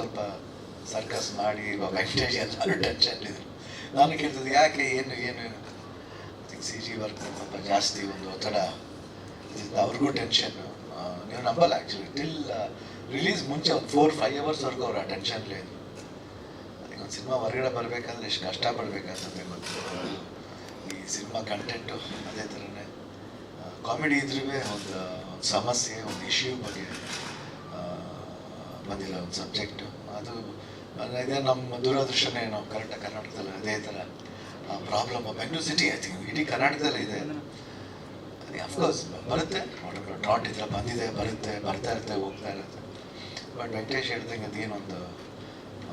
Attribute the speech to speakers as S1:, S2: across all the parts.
S1: ಸ್ವಲ್ಪ ಸರ್ಕಸ್ ಮಾಡಿ, ಇವಾಗ ವೆಂಕಟೇಶ್ ಎಲ್ಲರೂ ಟೆನ್ಷನ್ ಇದ್ರು ನಾನು ಕೇಳ್ತಿದ್ದೆ, ಯಾಕೆ ಏನು ಏನು ಏನು ಸಿ ಜಿ ವರ್ಕ್ ಸ್ವಲ್ಪ ಜಾಸ್ತಿ ಒಂದು ಒತ್ತಡ ಅವ್ರಿಗೂ ಟೆನ್ಷನ್ ನೀವು ನಂಬಲ್ಲ ಆ್ಯಕ್ಚುಲಿ ಟಿಲ್ ರಿಲೀಸ್ ಮುಂಚೆ ಒಂದು ಫೋರ್ ಫೈವ್ ಅವರ್ಸ್ವರೆಗೂ ಅವ್ರು ಆ ಟೆನ್ಷನ್ಲೇ ಇದ್ರು. ಅದಕ್ಕೆ ಒಂದು ಸಿನಿಮಾ ಹೊರಗಡೆ ಬರಬೇಕಾದ್ರೆ ಎಷ್ಟು ಕಷ್ಟಪಡಬೇಕಾಗ್ತದೆ ಗೊತ್ತು. ಈ ಸಿನಿಮಾ ಕಂಟೆಂಟು ಅದೇ ಥರನೇ ಕಾಮಿಡಿ ಇದ್ರೂ ಒಂದು ಸಮಸ್ಯೆ, ಒಂದು ಇಶ್ಯೂ ಬಗ್ಗೆ ಬಂದಿಲ್ಲ ಒಂದು ಸಬ್ಜೆಕ್ಟು ಅದು ಇದೇ ನಮ್ಮ ದೂರದರ್ಶನೇ ನಾವು ಕರೆಕ್ಟ್ ಕರ್ನಾಟಕದಲ್ಲಿ ಅದೇ ಥರ ಪ್ರಾಬ್ಲಮ್ ಬೆಂಗಳೂರು ಸಿಟಿ ಐ ಇಡೀ ಕರ್ನಾಟಕದಲ್ಲಿ ಇದೆ. ಅಫ್ಕೋರ್ಸ್ ಬರುತ್ತೆ. ಡಾಟ್ ಇದ್ರೆ ಬಂದಿದೆ, ಬರುತ್ತೆ, ಬರ್ತಾ ಇರುತ್ತೆ, ಹೋಗ್ತಾ ಇರುತ್ತೆ. ಬಟ್ ವೆಂಕಟೇಶ್ ಹೇಳ್ದಂಗೆ ಅದೇನೊಂದು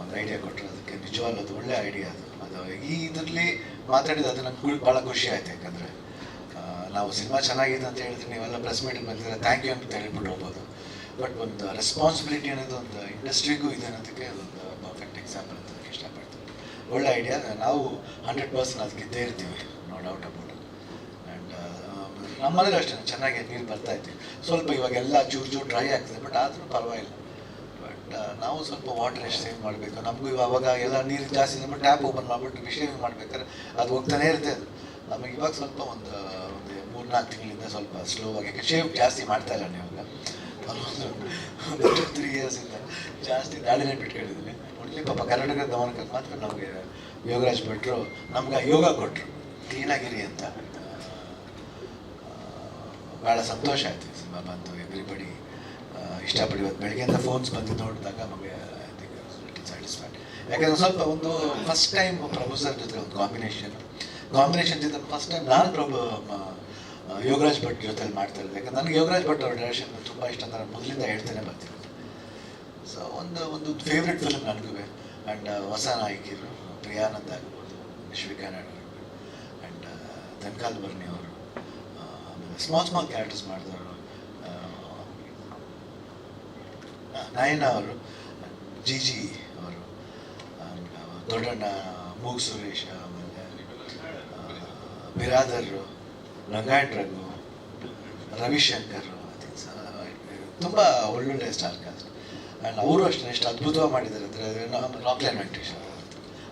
S1: ಒಂದು ಐಡಿಯಾ ಕೊಟ್ಟರು ಅದಕ್ಕೆ ನಿಜವಾಗ್ಲೂ ಅದು ಒಳ್ಳೆ ಐಡಿಯಾ ಅದು. ಅದು ಈ ಇದರಲ್ಲಿ ಮಾತಾಡಿದ ಅದು ನಂಗೆ ಭಾಳ ಖುಷಿ ಆಯ್ತು ಯಾಕಂದರೆ ನಾವು ಸಿನಿಮಾ ಚೆನ್ನಾಗಿದೆ ಅಂತ ಹೇಳಿದ್ರೆ ನೀವೆಲ್ಲ ಪ್ರೆಸ್ ಮೀಟಿಂಗ್ ಬಂದಿದ್ರೆ ಥ್ಯಾಂಕ್ ಯು ಅಂತ ಹೇಳ್ಬಿಟ್ಟು ಹೋಗ್ಬೋದು. ಬಟ್ ಒಂದು ರೆಸ್ಪಾನ್ಸಿಬಿಲಿಟಿ ಅನ್ನೋದು ಒಂದು ಇಂಡಸ್ಟ್ರಿಗೂ ಇದೆ ಅನ್ನೋದಕ್ಕೆ ಅದೊಂದು ಪರ್ಫೆಕ್ಟ್ ಎಕ್ಸಾಂಪಲ್ ಅಂತ ಅದಕ್ಕೆ ಇಷ್ಟಪಡ್ತೀನಿ. ಒಳ್ಳೆ ಐಡಿಯಾ ನಾವು ಹಂಡ್ರೆಡ್ ಪರ್ಸೆಂಟ್ ಅದಕ್ಕೆ ಇದ್ದೇ ಇರ್ತೀವಿ. ನೋ ಡೌಟ್ ಅಬೌಟ್ ಆ್ಯಂಡ್ ನಮ್ಮಲ್ಲೇ ಅಷ್ಟೇ. ಚೆನ್ನಾಗಿ ನೀರು ಬರ್ತಾ ಇದ್ದೀವಿ ಸ್ವಲ್ಪ ಇವಾಗೆಲ್ಲ ಜೂರು ಜೂರು ಡ್ರೈ ಆಗ್ತದೆ ಬಟ್ ಆದರೂ ಪರವಾಗಿಲ್ಲ. ಬಟ್ ನಾವು ಸ್ವಲ್ಪ ವಾಟರ್ ಎಷ್ಟು ಸೇವ್ ಮಾಡಬೇಕು? ನಮಗೂ ಇವಾಗ ಎಲ್ಲ ನೀರು ಜಾಸ್ತಿ ನಮ್ಮ ಟ್ಯಾಪ್ ಓಪನ್ ಮಾಡಿಬಿಟ್ಟು ಶೇವಿಂಗ್ ಮಾಡ್ಬೇಕಾದ್ರೆ ಅದು ಹೋಗ್ತಾನೆ ಇರುತ್ತೆ ಅದು. ನಮಗೆ ಇವಾಗ ಸ್ವಲ್ಪ ಒಂದು ಒಂದು ಮೂರು ನಾಲ್ಕು ತಿಂಗಳಿಂದ ಸ್ವಲ್ಪ ಸ್ಲೋ ಆಗಿ ಶೇವ್ ಜಾಸ್ತಿ ಮಾಡ್ತಾ ಇಲ್ಲ ನೀವು ಒಂದು ತ್ರೀ ಇಯರ್ಸಿಂದ ಜಾಸ್ತಿ ದಾಳಿನೇ ಬಿಟ್ಕೊಂಡಿದ್ದೀನಿ. ಒಳ್ಳೆ ಪಾಪ ಕರ್ನಾಟಕದ ಗಮನಕ್ಕೆ ಮಾತ್ರ ನಮಗೆ ಯೋಗರಾಜ್ ಭಟ್ರು ನಮ್ಗೆ ಯೋಗ ಕೊಟ್ಟರು ಕ್ಲೀನಾಗಿರಿ ಅಂತ. ಭಾಳ ಸಂತೋಷ ಆಯಿತು ಸಿನಿಮಾ ಬಂತು ಎವ್ರಿಬಡಿ ಇಷ್ಟಪಡಿ ಇವತ್ತು ಬೆಳಗ್ಗೆಯಿಂದ ಫೋನ್ಸ್ ಬಂದು ನೋಡಿದಾಗ ನಮಗೆ ಸ್ಯಾಟಿಸ್ಫೈಡ್ ಯಾಕಂದ್ರೆ ಸ್ವಲ್ಪ ಒಂದು ಫಸ್ಟ್ ಟೈಮ್ ಪ್ರೊಫೆಸರ್ ಸರ್ ಜೊತೆ ಒಂದು ಕಾಂಬಿನೇಷನ್ ಕಾಂಬಿನೇಷನ್ ಜೊತೆ ಫಸ್ಟ್ ಟೈಮ್ ನಾನು ಆ, ಯೋಗರಾಜ್ ಭಟ್ ಜೊತೆಲಿ ಮಾಡ್ತಾ ನನಗೆ ಯೋಗರಾಜ್ ಭಟ್ ಅವ್ರ ಡೈರೆಕ್ಷನ್ ತುಂಬ ಇಷ್ಟ. ಅಂತ ನಾನು ಮೊದಲಿಂದ ಹೇಳ್ತಾನೆ ಬರ್ತೀನಿ. ಸೊ ಒಂದು ಒಂದು ಫೇವ್ರೆಟ್ ಫಿಲ್ಮ್ ನನಗೂ ಆ್ಯಂಡ್ ಹೊಸ ನಾಯಕಿಯರು ಪ್ರಿಯಾನಂದ್ ಆಗ್ಬೋದು ನಿಶ್ವಿಕಾ ನಾಯ್ಡು ಆ್ಯಂಡ್ ಧನ್ಕಾಲ್ ಬರ್ನಿ ಅವರು. ಆಮೇಲೆ ಸ್ಮಾಲ್ ಸ್ಮಾಲ್ ಕ್ಯಾರೆಕ್ಟರ್ಸ್ ಮಾಡಿದವರು ನಾಯಣ್ಣ ಅವರು ಜಿ ಜಿ ಅವರು ಆ, ದೊಡ್ಡಣ್ಣ ಮೂಗ್ ಸುರೇಶ ಆಮೇಲೆ ಆ, ಬಿರಾದರ್ರು ರಂಗಾಯಣ್ ರಘು ರವಿಶಂಕರ್ ತುಂಬ ಒಳ್ಳೊಳ್ಳೆ ಸ್ಟಾರ್ ಕಾಸ್ಟ್ ಆ್ಯಂಡ್ ಅವರು ಅಷ್ಟೇ, ಎಷ್ಟು ಅದ್ಭುತವಾಗಿ ಮಾಡಿದ್ದಾರೆ ಅಂದರೆ ರಾಕ್ಲೈನ್ ವೆಂಕಟೇಶ್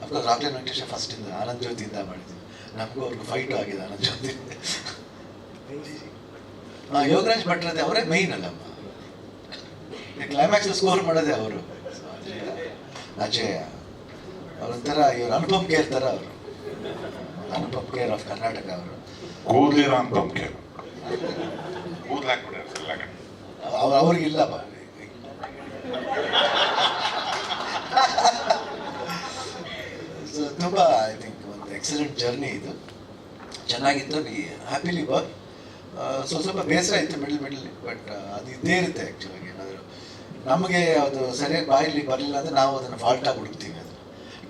S1: ಅಫ್ಕೋರ್ಸ್ ರಾಕ್ಲೈನ್ ವೆಂಕಟೇಶ ಫಸ್ಟಿಂದ ಆನಂದ್ ಜ್ಯೋತಿಯಿಂದ ಮಾಡಿದ್ವಿ ನಮಗೂ ಅವ್ರಿಗೂ ಫೈಟು ಆಗಿದೆ ಆನಂದ್ ಜ್ಯೋತಿ. ಹಾಂ ಯೋಗರಾಜ್ ಭಟ್ರದ್ದು ಅವರೇ ಮೈನ್ ಅಲ್ಲಮ್ಮ ಕ್ಲೈಮ್ಯಾಕ್ಸ್ ಸ್ಕೋರ್ ಮಾಡೋದೆ ಅವರು. ಅಜಯ ಅವರೊಂಥರ ಇವರು ಅನುಪಮ್ ಕೇರ್ ಥರ ಅವರು. ಅನುಪಮ್ ಕೇರ್ ಆಫ್ ಕರ್ನಾಟಕ ಅವರು.
S2: ಕೂದ್ಲಿರ ಅಂತ ನಂಬಿಕೆ. ಕೂದ್ಲು ಹಾಕ್ಬಿಡ್ಯಾರ ಎಲ್ಲ
S1: ಸೊ ತುಂಬ ಐ ಥಿಂಕ್ ಒಂದು ಎಕ್ಸಲೆಂಟ್ ಜರ್ನಿ ಇದು. ಚೆನ್ನಾಗಿತ್ತು ಹ್ಯಾಪಿಲಿ ವರ್ಕ್ ಸ್ವಲ್ಪ ಸ್ವಲ್ಪ ಬೇಸರ ಇತ್ತು ಮಿಡ್ಲ್ ಮಿಡ್ಲ್ ಬಟ್ ಅದು ಇದ್ದೇ ಇರುತ್ತೆ ಆ್ಯಕ್ಚುಲಾಗಿ ಏನಾದರೂ. ನಮಗೆ ಅದು ಸರಿಯಾಗಿ ಬಾಯಲ್ಲಿ ಬರಲಿಲ್ಲ ಅಂದರೆ ನಾವು ಅದನ್ನು ಫಾಲ್ಟಾಗಿ ಹುಡುಕ್ತೀವಿ ಅದು.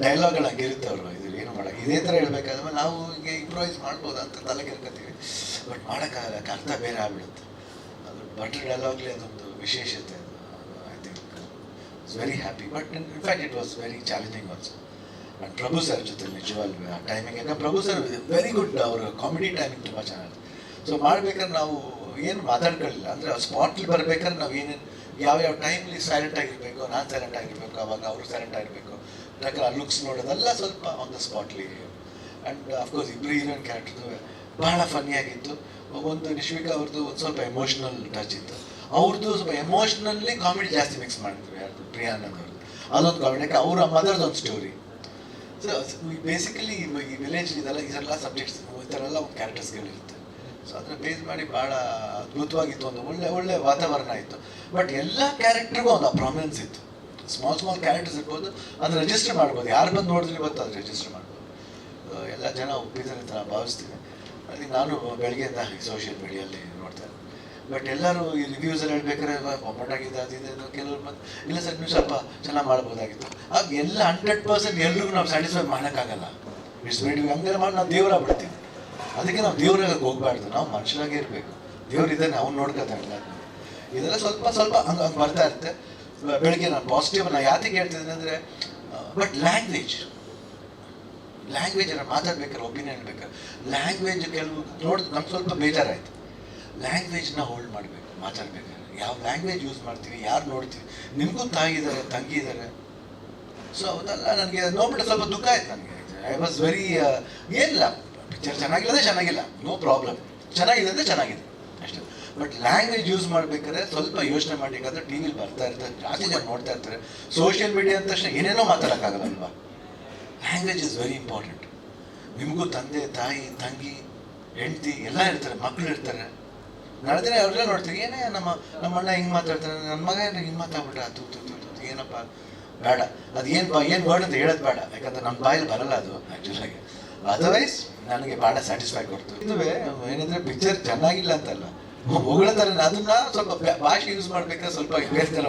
S1: ಡೈಲಾಗ್ಗಳು ಹಂಗಿರುತ್ತೆ ಅವರು ಏನು ಮಾಡೋಕೆ ಇದೇ ಥರ ಹೇಳಬೇಕಾದ್ರೆ ನಾವು ಹೀಗೆ ಇಂಪ್ರೂವೈಸ್ ಮಾಡ್ಬೋದು ಅಂತ ತಲೆ ಕೆರ್ಕೋತೀವಿ ಬಟ್ ಮಾಡೋಕ್ಕಾಗಲ್ಲ ಅರ್ಥ ಬೇರೆ ಆಗ್ಬಿಡುತ್ತೆ. ಅದು ಬಟರ್ ಡೈಲಾಗ್ಲಿ ಅದೊಂದು ವಿಶೇಷತೆ ಅದು. I think it's very happy but in fact it was very challenging also and Prabhu sir ಜೊತೆ ನಿಜವಾಗ್ಲೂ ಆ ಟೈಮಿಂಗ್ ಯಾಕಂದ್ರೆ ಪ್ರಭು ಸರ್ ವೆರಿ ಗುಡ್ ಅವರ ಕಾಮಿಡಿ ಟೈಮಿಂಗ್ ತುಂಬ ಚೆನ್ನಾಗಿದೆ. ಸೊ ಮಾಡ್ಬೇಕಾದ್ರೆ ನಾವು ಏನು ಮಾತಾಡ್ಕೊಳ್ಳಿಲ್ಲ. ಅಂದರೆ ಸ್ಪಾಟ್ಲಿ ಬರ್ಬೇಕಾದ್ರೆ ನಾವು ಏನೇನು ಯಾವ ಯಾವ ಟೈಮ್ಲಿ ಸೈಲೆಂಟ್ ಆಗಿರಬೇಕು, ನಾನು ಸೈಲೆಂಟ್ ಆಗಿರಬೇಕು, ಅವಾಗ ಅವರು ಸೈಲೆಂಟ್ ಆಗಿರಬೇಕು. ಯಾಕಂದ್ರೆ ಆ ಲುಕ್ಸ್ ನೋಡೋದೆಲ್ಲ ಸ್ವಲ್ಪ ಆನ್ ದ ಸ್ಪಾಟ್ಲಿ ಆ್ಯಂಡ್ ಅಫ್ಕೋರ್ಸ್ ಇಬ್ಬರು ಹೀರೋಯಿನ್ ಕ್ಯಾರೆಕ್ಟರ್ದು ಬಹಳ ಫನ್ನಿಯಾಗಿತ್ತು ಒಂದು ನಿಶ್ವಿಕಾ ಅವ್ರದ್ದು ಒಂದು ಸ್ವಲ್ಪ ಎಮೋಷ್ನಲ್ ಟಚ್ ಇತ್ತು. ಅವ್ರದ್ದು ಸ್ವಲ್ಪ ಎಮೋಷ್ನಲ್ಲಿ ಕಾಮಿಡಿ ಜಾಸ್ತಿ ಮಿಕ್ಸ್ ಮಾಡಿದ್ರು ಯಾರ್ದು? ಪ್ರಿಯಾನಂದ್ ಅವ್ರದ್ದು ಅದೊಂದು ಕಾಮಿಡಿ ಯಾಕೆ ಅವ್ರ ಮದರ್ದು ಒಂದು ಸ್ಟೋರಿ ಸೊ ಬೇಸಿಕಲಿ ಈ ವಿಲೇಜ್ ಇದೆಲ್ಲ ಇದೆಲ್ಲ ಸಬ್ಜೆಕ್ಟ್ಸ್ ಈ ಥರ ಎಲ್ಲ ಕ್ಯಾರೆಕ್ಟರ್ಸ್ಗಳಿರುತ್ತೆ ಸೊ ಅದನ್ನ ಬೇಸ್ ಮಾಡಿ ಭಾಳ ಅದ್ಭುತವಾಗಿತ್ತು. ಒಂದು ಒಳ್ಳೆ ಒಳ್ಳೆ ವಾತಾವರಣ ಇತ್ತು. ಬಟ್ ಎಲ್ಲ ಕ್ಯಾರೆಕ್ಟರ್ಗೂ ಒಂದು ಪ್ರಾಮಿನೆನ್ಸ್ ಇತ್ತು. ಸ್ಮಾಲ್ ಸ್ಮಾಲ್ ಕ್ಯಾರೆಕ್ಟರ್ಸ್ ಇರ್ಬೋದು ಅದನ್ನ ರಿಜಿಸ್ಟರ್ ಮಾಡ್ಬೋದು. ಯಾರು ಬಂದು ನೋಡಿದ್ರೆ ಇವತ್ತು ಅದು ರಿಜಿಸ್ಟರ್ ಮಾಡ್ಬೋದು. ಎಲ್ಲ ಜನ ಒಪ್ಪಿದ್ದಾರೆ ಅಂತ ನಾನು ಭಾವಿಸ್ತೀನಿ. ಅದಕ್ಕೆ ನಾನು ಬೆಳಗ್ಗೆಯಿಂದ ಸೋಷಿಯಲ್ ಮೀಡಿಯಲ್ಲಿ ನೋಡ್ತಾ ಬಟ್ ಎಲ್ಲರೂ ಈ ರಿವ್ಯೂಸ್ ಎಲ್ಲ ಹೇಳ್ಬೇಕಾದ್ರೆ ಒಮ್ಮಟಾಗಿದೆ ಅದಿದೆ ಕೆಲವರು ಬಂದು, ಇಲ್ಲ ಸರ್, ನೀವು ಸ್ವಲ್ಪ ಚೆನ್ನಾಗಿ ಮಾಡ್ಬೋದಾಗಿತ್ತು. ಆಗ ಎಲ್ಲ ಹಂಡ್ರೆಡ್ ಪರ್ಸೆಂಟ್ ಎಲ್ರಿಗೂ ನಾವು ಸ್ಯಾಟಿಸ್ಫೈ ಮಾಡೋಕ್ಕಾಗಲ್ಲ. ಮಿಸ್ ಮೇಡ್ ಹಂಗೆಲ್ಲ ಮಾಡಿ ನಾವು ದೇವರ ಬಿಡ್ತೀವಿ ಅದಕ್ಕೆ ನಾವು ದೇವ್ರಾಗ ಹೋಗ್ಬಾರ್ದು. ನಾವು ಮನುಷ್ಯರಾಗೇ ಇರಬೇಕು. ದೇವ್ರಿದ್ದಾನೆ ಅವ್ನು ನೋಡ್ಕೋತಾ ಇಲ್ಲ ಇದೆಲ್ಲ ಸ್ವಲ್ಪ ಸ್ವಲ್ಪ ಹಂಗೆ ಬರ್ತಾ ಇರುತ್ತೆ. ಬೆಳಗ್ಗೆ ನಾನು ಪಾಸಿಟಿವ್ ನಾನು ಯಾತಿಗೆ ಹೇಳ್ತಿದ್ದೀನಿ ಅಂದರೆ ಬಟ್ ಲ್ಯಾಂಗ್ವೇಜ್ ಲ್ಯಾಂಗ್ವೇಜ್ ನಾನು ಮಾತಾಡ್ಬೇಕಾರೆ ಒಪಿನಿಯನ್ ಹೇಳ್ಬೇಕಾದ್ರೆ ಲ್ಯಾಂಗ್ವೇಜ್ ಕೆಲವು ನೋಡಿದ್ರೆ ನಮ್ಗೆ ಸ್ವಲ್ಪ ಬೇಜಾರಾಯ್ತು. ಲ್ಯಾಂಗ್ವೇಜ್ನ ಹೋಲ್ಡ್ ಮಾಡಬೇಕು, ಮಾತಾಡ್ಬೇಕಾದ್ರೆ. ಯಾವ ಲ್ಯಾಂಗ್ವೇಜ್ ಯೂಸ್ ಮಾಡ್ತೀವಿ, ಯಾರು ನೋಡ್ತೀವಿ? ನಿಮಗೂ ತಾಗಿದ್ದಾರೆ ತಂಗಿದ್ದಾರೆ ಸೊ ಅದೆಲ್ಲ ನನಗೆ ನೋಡ್ಬಿಟ್ಟು ಸ್ವಲ್ಪ ದುಃಖ ಆಯ್ತು ನನಗೆ. ಐ ವಾಸ್ ವೆರಿ ಏನಿಲ್ಲ. ಪಿಕ್ಚರ್ ಚೆನ್ನಾಗಿಲ್ಲದೆ ಚೆನ್ನಾಗಿಲ್ಲ. ನೋ ಪ್ರಾಬ್ಲಮ್ ಚೆನ್ನಾಗಿದೆ ಅಂದರೆ ಚೆನ್ನಾಗಿದೆ. ಬಟ್ ಲ್ಯಾಂಗ್ವೇಜ್ ಯೂಸ್ ಮಾಡ್ಬೇಕಾದ್ರೆ ಸ್ವಲ್ಪ ಯೋಚನೆ ಮಾಡಿ ಯಾಕಂದ್ರೆ ಟಿ ವಿಲಿ ಬರ್ತಾ ಇರ್ತಾರೆ ಜಾಸ್ತಿ ಜನ ನೋಡ್ತಾ ಇರ್ತಾರೆ. ಸೋಷಿಯಲ್ ಮೀಡಿಯಾ ಅಂದ ತಕ್ಷಣ ಏನೇನೋ ಮಾತಾಡೋಕ್ಕಾಗಲ್ಲ ಅಲ್ವಾ ಲ್ಯಾಂಗ್ವೇಜ್ ಇಸ್ ವೆರಿ ಇಂಪಾರ್ಟೆಂಟ್ ನಿಮಗೂ ತಂದೆ ತಾಯಿ ತಂಗಿ ಹೆಂಡತಿ ಎಲ್ಲ ಇರ್ತಾರೆ ಮಕ್ಕಳು ಇರ್ತಾರೆ. ನಡೆದ್ರೆ ಅವ್ರೆಲ್ಲ ನೋಡ್ತೀವಿ ಏನೇ ನಮ್ಮ ನಮ್ಮ ಅಣ್ಣ ಹಿಂಗೆ ಮಾತಾಡ್ತಾರೆ ನನ್ನ ಮಗ ಏನು ಹಿಂಗೆ ಮಾತಾಡ್ಬಿಟ್ರೆ ತು, ಏನಪ್ಪ? ಬೇಡ. ಅದು ಏನು ಬಾ ಏನು ವರ್ಡ್ ಅಂತ ಹೇಳೋದು ಬೇಡ. ಯಾಕಂದ್ರೆ ನಮ್ಮ ಬಾಯಲ್ಲಿ ಬರಲ್ಲ ಅದು ಆ್ಯಕ್ಚುಲಾಗಿ ಅದರ್ವೈಸ್ ನನಗೆ ಭಾಳ ಸ್ಯಾಟಿಸ್ಫೈ ಕೊಡ್ತು. ಇದುವೇ ಏನಂದರೆ ಪಿಕ್ಚರ್ ಚೆನ್ನಾಗಿಲ್ಲ ಅಂತಲ್ಲ. ಹೊಗಳತಾರೆ ಅದನ್ನ ಸ್ವಲ್ಪ ಭಾಷೆ ಯೂಸ್ ಮಾಡ್ಬೇಕಾದ್ರೆ ಸ್ವಲ್ಪ ಬೇರೆ ಥರ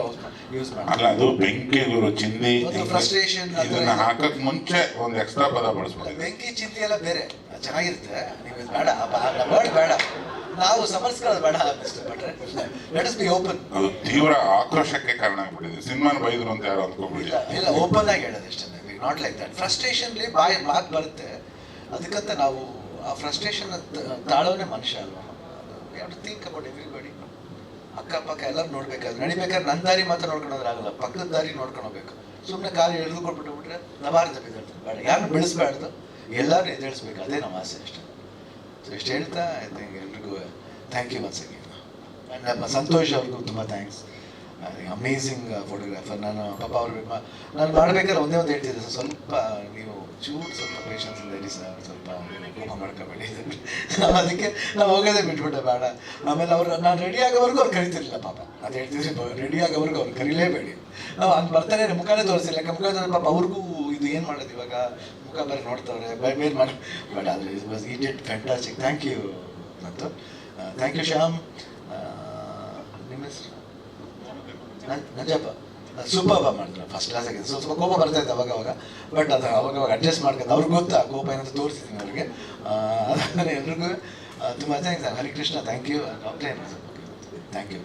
S1: ಯೂಸ್ ಮಾಡಿ
S2: ಅಲ್ಲ ಅದು ಬೆಂಕಿ ಗುರು ಚಿಂದಿ
S1: ಥರ
S2: ಇದನ್ನ ಹಾಕಕ್ ಮುಂಚೆ ಒಂದ್ ಎಕ್ಸ್ಟ್ರಾ ಪದ ಬಳಸ್ಬಿಟ್ಟಿದೆ
S1: ಬೆಂಕಿ ಚಿಂತೆ ಎಲ್ಲ ಬೇರೆ. ಚೆನ್ನಾಗಿರುತ್ತೆ. ನೀವು ಇದು ಬೇಡ ವರ್ಡ್ ಬೇಡ. ನಾವು ಸಮರ್ಸ್ಕೊಳ್ಳೋದು ಬೇಡ ಲೆಟ್ ಬಿ ಓಪನ್
S2: ಅದು ತೀವ್ರ ಆಕ್ರೋಶಕ್ಕೆ ಕಾರಣ ಆಗ್ಬಿಟ್ಟಿದೆ. ಸಿನಿಮಾನ ಬೈದ್ರು ಅಂತ ಯಾರು ಅಂದ್ಕೊಂಡ್ಬಿಡಿ.
S1: ಇಲ್ಲ ಓಪನ್ ಆಗಿ ಹೇಳೋದು ಅಷ್ಟೇ ನಾಟ್ ಲೈಕ್ ದಟ್ ಫ್ರಸ್ಟ್ರೇಷನ್ಲಿ ಬಾಯ್ ಮಾತು ಬರುತ್ತೆ. ಅದಕ್ಕಂತ ನಾವು ಆ ಫ್ರಸ್ಟ್ರೇಷನ್ ತಾಳೋನೇ ಮನುಷ್ಯ ಅಲ್ವಾ? ಟು ಥಿಂಕ್ ಅಬೌಟ್ ಎವ್ರಿಬಡಿ ಅಕ್ಕಪಕ್ಕ ಎಲ್ಲರೂ ನೋಡ್ಬೇಕಾದ್ರೆ, ನಡಿಬೇಕಾದ್ರೆ ನನ್ನ ದಾರಿ ಮಾತ್ರ ನೋಡ್ಕೊಳೋದ್ರೆ ಆಗಲ್ಲ, ಪಕ್ಕದ ದಾರಿ ನೋಡ್ಕೊಳ್ಬೇಕು ಸುಮ್ಮನೆ ಕಾಲು ಎಳೆದು ಕೊಟ್ಬಿಟ್ಟು ಬಿಟ್ರೆ ನವಾರ್ದ ಬಿದ್ದಾಡ್ತಾರೆ ಬೇಡ ಯಾರನ್ನು ಬೆಳೆಸ್ಬಾರ್ದು ಎಲ್ಲರೂ ಎದುರಿಸ್ಬೇಕು ಅದೇ ನಮ್ಮ ಆಸೆ ಅಷ್ಟೇ. ಸೊ ಇಷ್ಟು ಹೇಳ್ತಾ ಐ ಥಿಂಕ್ ಎಲ್ರಿಗೂ ಥ್ಯಾಂಕ್ ಯು ಒನ್ಸ್ ಅಗೇನ್ ನಮ್ಮ ಸಂತೋಷ್ ಅವ್ರಿಗೂ ತುಂಬ ಥ್ಯಾಂಕ್ಸ್ ಅಮೇಝಿಂಗ್ ಫೋಟೋಗ್ರಾಫರ್ ನಾನು, ಪಾಪ ಅವ್ರ ನಾನು ಮಾಡಬೇಕಾದ್ರೆ ಒಂದೇ ಒಂದು ಹೇಳ್ತಿದ್ದೆ, ಸ್ವಲ್ಪ, ನೀವು ಚೂರು ಸ್ವಲ್ಪ ಪೇಷನ್ಸ್ ಸರ್ ಸ್ವಲ್ಪ ಕೋಪ ನಾವು ಅದಕ್ಕೆ ನಾವು ಹೋಗೋದೇ ಬಿಟ್ಬಿಟ್ಟೆ ಬೇಡ. ಆಮೇಲೆ ಅವ್ರು ನಾನು ರೆಡಿ ಆಗೋವರೆಗೂ ಅವ್ರು ಕರಿತಿರ್ಲಿಲ್ಲ ಪಾಪ. ಅದು ಹೇಳ್ತಿದ್ರೆ ರೆಡಿ ಆಗೋವರೆಗೂ ಅವ್ರು ಕರೀಲೇಬೇಡಿ. ನಾವು ಹಂಗೆ ಬರ್ತಾನೆ ಮುಖನೇ ತೋರಿಸಿಲ್ಲ. ಯಾಕೆ ಮುಖ ಪಾಪ ಅವ್ರಿಗೂ ಇದು ಏನು ಮಾಡೋದು ಇವಾಗ? ಮುಖ ಬೇರೆ ನೋಡ್ತಾವ್ರೆ, ಬೈ, ಬೇರೆ ಮಾಡಿ, ಬೇಡ, ಅದು ಇಸ್ ವಾಸ್ ಈ ಇಟ್ ಫ್ಯಾಂಟಾಸ್ಟಿಕ್ ಥ್ಯಾಂಕ್ ಯು ಮತ್ತು ಥ್ಯಾಂಕ್ ಯು ಶ್ಯಾಮ್. ನಿಮ್ಮ ಹೆಸರು? ನಂಜಪ್ಪ. ಸೂಪರ್ ಮಾಡಿದ್ರು ಫಸ್ಟ್ ಕ್ಲಾಸ್ ಸ್ವಲ್ಪ ಕೋಪ ಬರ್ತಾ ಇತ್ತು ಅವಾಗ ಅವಾಗ. ಬಟ್ ಅದು ಅವಾಗ ಅವಾಗ ಅಡ್ಜಸ್ಟ್ ಮಾಡ್ಕೊಂಡು ಅವ್ರಿಗೆ ಗೊತ್ತಾ, ಕೋಪ ಏನಂತ ತೋರಿಸ್ತೀನಿ ಅವ್ರಿಗೆ. ಅದಾದ್ಮೇಲೆ ಎಲ್ರಿಗೂ ತುಂಬ ಥ್ಯಾಂಕ್ಸ್ ಹರಿಕೃಷ್ಣ ಥ್ಯಾಂಕ್ ಯು ಡಾಕ್ಟ್ರೇ ಥ್ಯಾಂಕ್ ಯು